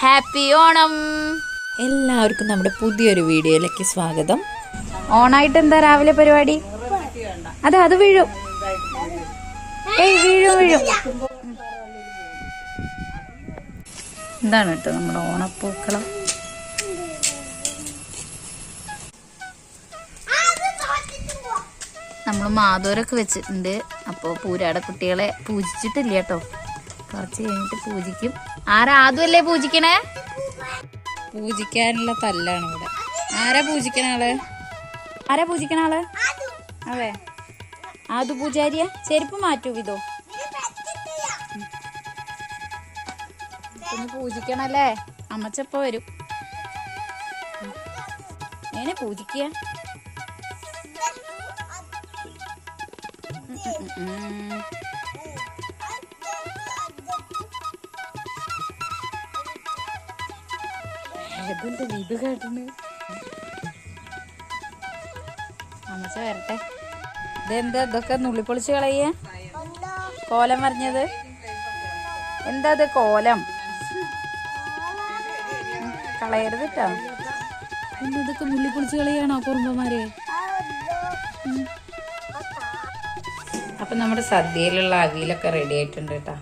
Happy Onam. എല്ലാവർക്കും നമ്മുടെ പുതിയൊരു വീഡിയോയിലേക്ക് സ്വാഗതം. ഓണായിട്ട് എന്താ രാവിലെ പരിപാടി? അതെ അത് വീഴും. ഏയ് വീഴും വീഴും. എന്താണ് കേട്ടോ നമ്മുടെ ഓണപ്പൂക്കളം. നമ്മൾ മാതോരൊക്കെ വെച്ചിട്ടുണ്ട്. അപ്പോൾ പൂരാട കുട്ടികളെ പൂജിച്ചിട്ടില്ല കേട്ടോ. കുറച്ച് കഴിഞ്ഞിട്ട് പൂജിക്കും. ആരാ ആദ്യമല്ലേ പൂജിക്കണേ? പൂജിക്കാനുള്ള തല്ലാണ് ഇവിടെ. ആരാ പൂജിക്കണ ആൾ? ആരാ പൂജിക്കണ ആൾ? അതെ. ആദു പൂജാരിയ? ചെരുപ്പ് മാറ്റൂ ഇതോ ഒന്ന് പൂജിക്കണല്ലേ? അമ്മച്ചപ്പ വരും. എങ്ങനെ പൂജിക്കുക ഉം, ഉം, വീട് കേട്ടണ് അമ്മച്ച വരട്ടെ. ഇതെന്താ? ഇതൊക്കെ നുള്ളിപ്പൊളിച്ച് കളയ? കോലം പറഞ്ഞത് എന്താ അത് കോലം? കളയരുത് കേട്ടോ ഇതൊക്കെ നുള്ളിപ്പൊളിച്ച് കളയാണോ കുറുമ്പന്മാരെ? അപ്പൊ നമ്മുടെ സദ്യയിലുള്ള അവിയലൊക്കെ റെഡി ആയിട്ടുണ്ട് കേട്ടാ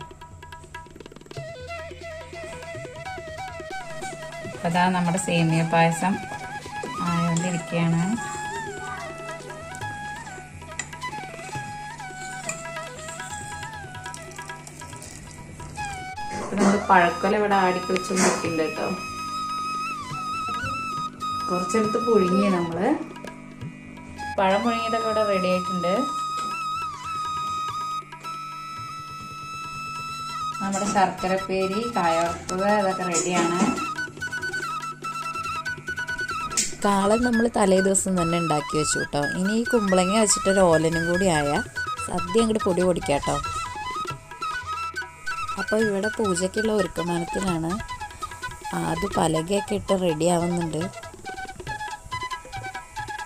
അപ്പൊ അതാ നമ്മുടെ സേമിയ പായസം ആയോണ്ടിരിക്കുകയാണ് അപ്പൊ നമ്മൾ പഴക്കൊല ഇവിടെ ആടിക്കളിച്ചോണ്ടിരിക്കുന്നുണ്ട് കേട്ടോ. കുറച്ചെടുത്ത് പുഴുങ്ങി നമ്മൾ. പഴം പുഴുങ്ങിയതൊക്കെ ഇവിടെ റെഡി ആയിട്ടുണ്ട്. നമ്മുടെ ശർക്കരപ്പേരി കായവറുത്തത് അതൊക്കെ റെഡിയാണ് കാളൻ നമ്മൾ തലേ ദിവസം തന്നെ ഉണ്ടാക്കി വെച്ചു കേട്ടോ ഇനി ഈ കുമ്പളങ്ങ വെച്ചിട്ടൊരു ഓലനും കൂടി ആയാൽ സദ്യ അങ്ങോട്ട് പൊടി പൊടിക്കാം കേട്ടോ അപ്പോൾ ഇവിടെ പൂജയ്ക്കുള്ള ഒരുക്കമാനത്തിനാണ് അത് പലകയൊക്കെ ഇട്ട് റെഡി ആവുന്നുണ്ട്.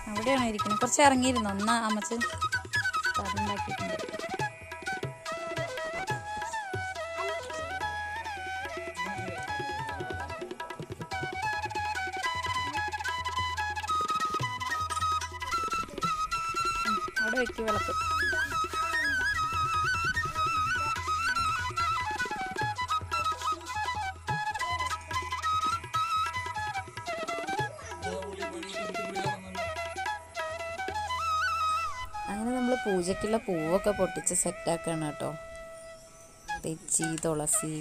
അവിടെയാണ് ഇരിക്കുന്നത്. കുറച്ച് ഇറങ്ങിയിരുന്നു. ഒന്നാ അമ്മച്ചൻ അവിടെ വെക്ക് വിളക്ക്. അങ്ങനെ നമ്മൾ പൂജയ്ക്കുള്ള പൂവൊക്കെ പൊട്ടിച്ച് സെറ്റാക്കണം കേട്ടോ. തെച്ചി തുളസി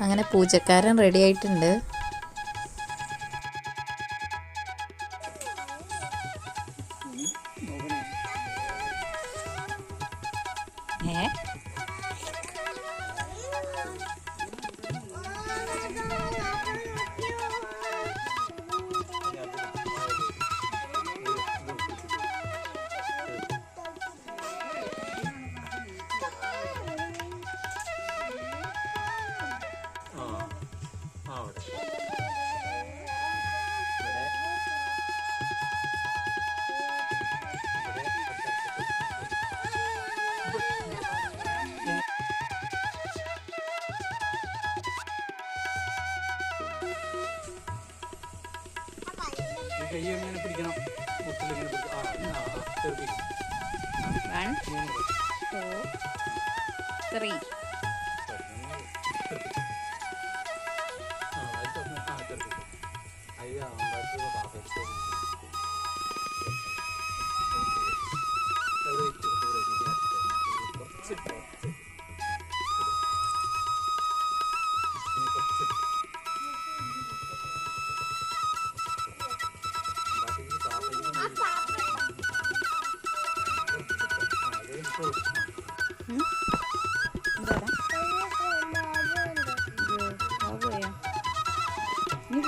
അങ്ങനെ പൂജക്കാരൻ റെഡി ആയിട്ടുണ്ട്. ഏ? കൈ എങ്ങനെ പിടിക്കണം. മുട്ടിലിങ്ങനെ പിടിക്കണം ആ ആ, ആ തെറിപ്പിക്കും. One two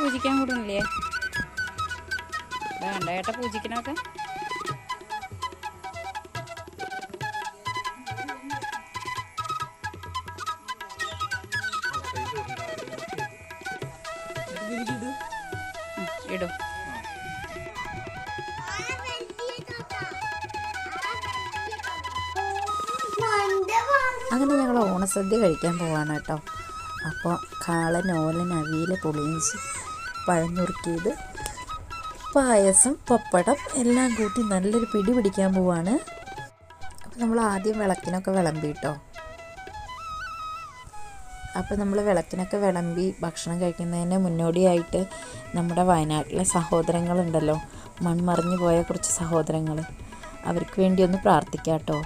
പൂജിക്കാൻ കൂടുന്നില്ലേ? വേണ്ട ഏട്ട പൂജിക്കണൊക്കെ അങ്ങനെ ഞങ്ങൾ ഓണസദ്യ കഴിക്കാൻ പോവാണ് കേട്ടോ. അപ്പോൾ കാളൻ ഓലൻ അവിയിൽ പൊളിയിച്ച് പഴഞ്ഞുറുക്കിയത് പായസം പപ്പടം എല്ലാം കൂട്ടി നല്ലൊരു പിടി പിടിക്കാൻ പോവാണ്. അപ്പോൾ നമ്മൾ ആദ്യം വിളക്കിനൊക്കെ വിളമ്പി കേട്ടോ അപ്പോൾ നമ്മൾ വിളക്കിനൊക്കെ വിളമ്പി ഭക്ഷണം കഴിക്കുന്നതിന് മുന്നോടിയായിട്ട് നമ്മുടെ വയനാട്ടിലെ സഹോദരങ്ങളുണ്ടല്ലോ. മൺമറിഞ്ഞു പോയ കുറച്ച് സഹോദരങ്ങൾ അവർക്ക് വേണ്ടി ഒന്ന് പ്രാർത്ഥിക്കാം കേട്ടോ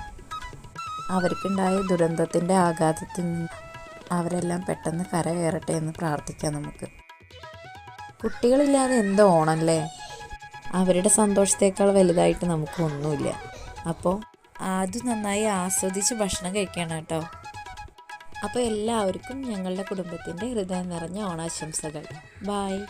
അവർക്കുണ്ടായ ദുരന്തത്തിന്റെ ആഘാതത്തിൽ നിന്ന് അവരെല്ലാം പെട്ടെന്ന് കരകയറട്ടെ എന്ന് പ്രാർത്ഥിക്കാം നമുക്ക്. കുട്ടികളില്ലാതെ എന്തോ ഓണല്ലേ? അവരുടെ സന്തോഷത്തേക്കാൾ വലുതായിട്ട് നമുക്കൊന്നുമില്ല. അപ്പോൾ അത് നന്നായി ആസ്വദിച്ച് ഭക്ഷണം കഴിക്കണം കേട്ടോ. അപ്പോൾ എല്ലാവർക്കും ഞങ്ങളുടെ കുടുംബത്തിന്റെ ഹൃദയം നിറഞ്ഞ ഓണാശംസകൾ. ബായ്